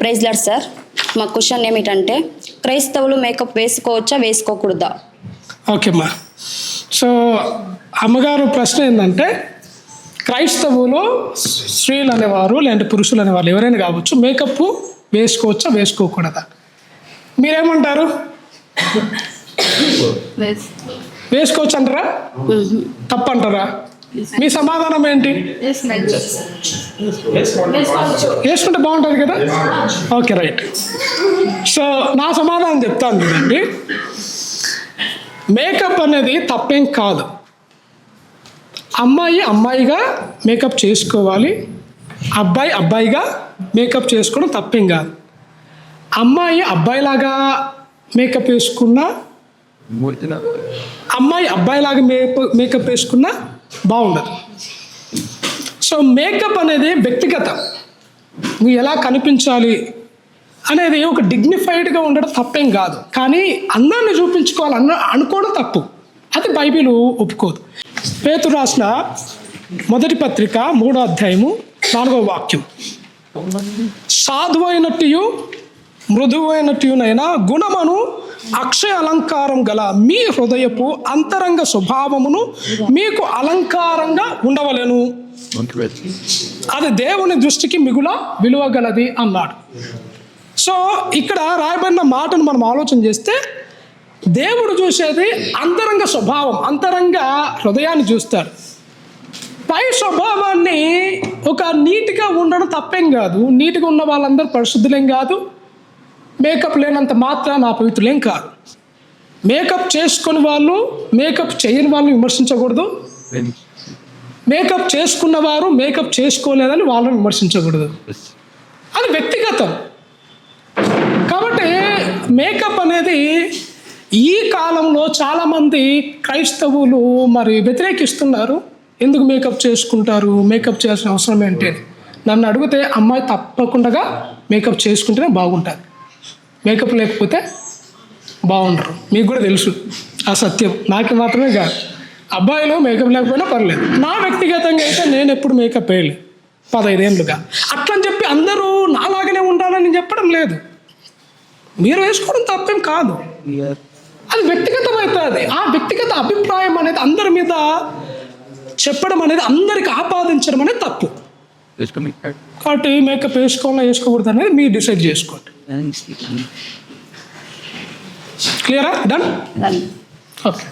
Praise Lord sir మా question ఏమిటంటే క్రైస్తవులు మేకప్ వేసుకోవచ్చా వేసుకోకూడదా? ఓకే అమ్మా సో అమ్మగారు ప్రశ్న ఏంటంటే క్రైస్తవులు స్త్రీలు అనేవారు లేదంటే పురుషులు అనేవారు ఎవరైనా కావచ్చు మేకప్ వేసుకోవచ్చా వేసుకోకూడదా? మీరేమంటారు? వేసుకోవచ్చు అంటారా తప్పంటారా? మీ సమాధానం ఏంటి? వేసుకుంటే బాగుంటుంది కదా? ఓకే రైట్ సో నా సమాధానం చెప్తాను చూడండి. మేకప్ అనేది తప్పేం కాదు. అమ్మాయి అమ్మాయిగా మేకప్ చేసుకోవాలి. అబ్బాయి అబ్బాయిగా మేకప్ చేసుకోవడం తప్పేం కాదు. అమ్మాయి అబ్బాయిలాగా మేకప్ వేసుకున్నా అమ్మాయి అబ్బాయిలాగా మేకప్ మేకప్ వేసుకున్నా బాగుండదు. సో మేకప్ అనేది వ్యక్తిగతం. నువ్వు ఎలా కనిపించాలి అనేది ఒక డిగ్నిఫైడ్గా ఉండడం తప్పేం కాదు. కానీ అందాన్ని చూపించుకోవాలి అన్న అనుకోవడం తప్పు. అది బైబిల్ ఒప్పుకోదు. పేతు రాసిన మొదటి పత్రిక మూడో అధ్యాయము నాలుగో వాక్యం. సాధువైనట్టు మృదువైనట్టునైనా గుణమును అక్షయ అలంకారం గల మీ హృదయపు అంతరంగ స్వభావమును మీకు అలంకారంగా ఉండవలెను. అది దేవుని దృష్టికి మిగుల విలువ గలది అన్నాడు. సో ఇక్కడ రాయబడిన మాటను మనం ఆలోచన చేస్తే దేవుడు చూసేది అంతరంగ స్వభావం అంతరంగ హృదయాన్ని చూస్తాడు పై స్వభావాన్ని ఒక నీట్గా ఉండడం తప్పేం కాదు. నీట్గా ఉన్న వాళ్ళందరూ పరిశుద్ధులేం కాదు. మేకప్ లేనంత మాత్రాన అపవిత్రులేం కాదు. మేకప్ చేసుకుని వాళ్ళు మేకప్ చేయని వాళ్ళని విమర్శించకూడదు. మేకప్ చేసుకున్న వారు మేకప్ చేసుకోలేదని వాళ్ళని విమర్శించకూడదు. అది వ్యక్తిగతం. కాబట్టి మేకప్ అనేది ఈ కాలంలో చాలామంది క్రైస్తవులు మరి వ్యతిరేకిస్తున్నారు. ఎందుకు మేకప్ చేసుకుంటారు? మేకప్ చేయాల్సిన అవసరం ఏంటి? నన్ను అడిగితే అమ్మాయి తప్పకుండా మేకప్ చేసుకుంటేనే బాగుంటుంది మేకప్ లేకపోతే బాగుండరు. మీకు కూడా తెలుసు. ఆ సత్యం. నాకు మాత్రమే కాదు. అబ్బాయిలు మేకప్ లేకపోయినా పర్లేదు. నా వ్యక్తిగతంగా అయితే నేను ఎప్పుడు మేకప్ వేయలేదు పదహైదేళ్ళుగా అట్లని చెప్పి అందరూ నాలాగనే ఉండాలని చెప్పడం లేదు. మీరు వేసుకోవడం తప్పేం కాదు. అది వ్యక్తిగతం అవుతుంది ఆ వ్యక్తిగత అభిప్రాయం అనేది అందరి మీద చెప్పడం అనేది అందరికి ఆపాదించడం అనేది తప్పు. కాబట్టి మేకప్ వేసుకోవాలా వేసుకోకూడదు అనేది మీరు డిసైడ్ చేసుకోండి. క్లియరా డన్ ఓకే